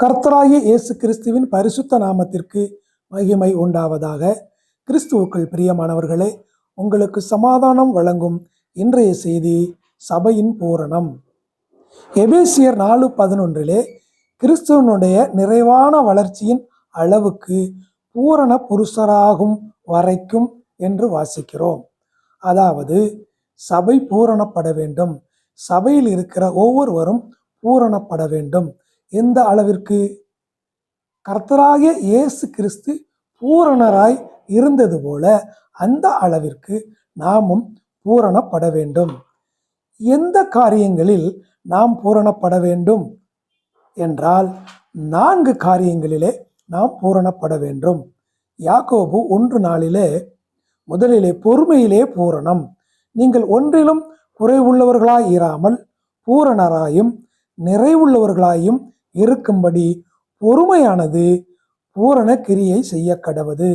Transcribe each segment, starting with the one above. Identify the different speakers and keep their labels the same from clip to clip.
Speaker 1: கர்த்தராகிய இயேசு கிறிஸ்துவின் பரிசுத்த நாமத்திற்கு மகிமை உண்டாவதாக. கிறிஸ்துவுக்குள் பிரியமானவர்களே உங்களுக்கு சமாதானம் வழங்கும் இன்றைய செய்தி சபையின் பூரணம். எபேசியர் நாலு பதினொன்றிலே கிறிஸ்துவனுடைய நிறைவான வளர்ச்சியின் அளவுக்கு பூரண புருஷராகும் வரைக்கும் என்று வாசிக்கிறோம். அதாவது சபை பூரணப்பட வேண்டும். சபையில் இருக்கிற ஒவ்வொருவரும் பூரணப்பட வேண்டும். எந்த அளவிற்கு? கர்த்தராகிய இயேசு கிறிஸ்து பூரணராய் இருந்தது போல அந்த அளவிற்கு நாமும் பூரணப்பட வேண்டும். எந்த காரியங்களில் நாம் பூரணப்பட வேண்டும்? என்றால் நான்கு காரியங்களிலே நாம் பூரணப்பட வேண்டும். யாக்கோபு ஒன்று நாளிலே முதலிலே பொறுமையிலே பூரணம். நீங்கள் ஒன்றிலும் குறைவுள்ளவர்களாய் இராமல் பூரணராயும் நிறைவுள்ளவர்களாயும் இருக்கும்படி பொறுமையானது பூரண கிரியை செய்ய கடவது.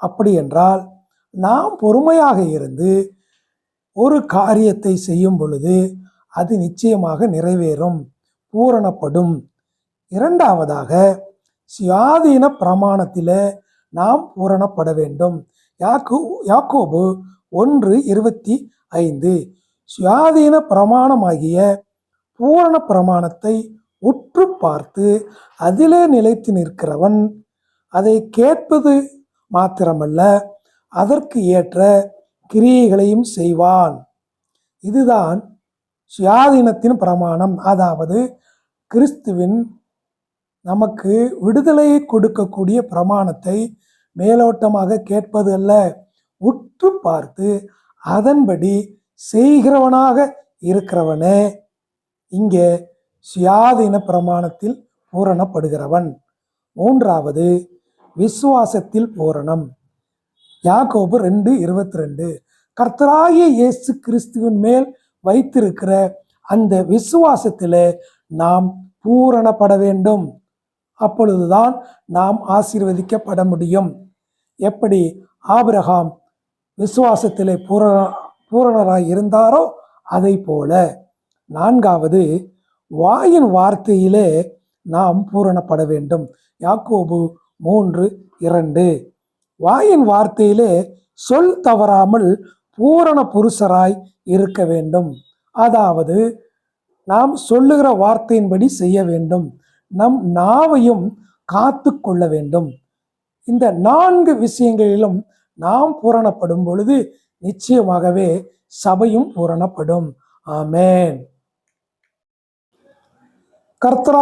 Speaker 1: அப்படி என்றால் நாம் பொறுமையாக இருந்து ஒரு காரியத்தை செய்யும் பொழுது அது நிச்சயமாக நிறைவேறும் பூரணப்படும். இரண்டாவதாக சுயாதீன பிரமாணத்தில் நாம் பூரணப்பட வேண்டும். யாக்கோ யாக்கோபு ஒன்று இருபத்தி ஐந்து. சுயாதீன பிரமாணமாகிய பூரண பிரமாணத்தை உற்று பார்த்து அதிலே நிலைத்து நிற்கிறவன் அதை கேட்பது மாத்திரமல்ல அதற்கு ஏற்ற கிரியைகளையும் செய்வான். இதுதான் சுயாதீனத்தின் பிரமாணம். அதாவது கிறிஸ்துவின் நமக்கு விடுதலையை கொடுக்கக்கூடிய பிரமாணத்தை மேலோட்டமாக கேட்பது அல்ல உற்று பார்த்து அதன்படி செய்கிறவனாக இருக்கிறவனே. இங்கே சுயாதீன பிரமாணத்தில் பூரணப்படுகிறவன். மூன்றாவது விசுவாசத்தில் பூரணம். யாக்கோபு ரெண்டு இருபத்தி ரெண்டு கர்த்தராகிய இயேசு கிறிஸ்துவின் மேல் வைத்திருக்கிற அந்த விசுவாசத்தில் நாம் பூரணப்பட வேண்டும். அப்பொழுதுதான் நாம் ஆசீர்வதிக்கப்பட முடியும். எப்படி ஆபிரகாம் விசுவாசத்திலே பூரண பூரணராய் இருந்தாரோ அதை போல நான்காவது வாயின் வார்த்தையிலே நாம் பூரணப்பட வேண்டும். யாக்கோபு மூன்று இரண்டு. வாயின் வார்த்தையிலே சொல் தவறாமல் பூரண புருஷராய் இருக்க வேண்டும். அதாவது நாம் சொல்லுகிற வார்த்தையின்படி செய்ய வேண்டும். நம் நாவையும் காத்து கொள்ள வேண்டும். இந்த நான்கு விஷயங்களிலும் நாம் பூரணப்படும் பொழுது நிச்சயமாகவே சபையும் பூரணப்படும். ஆமேன். കർത്തൃ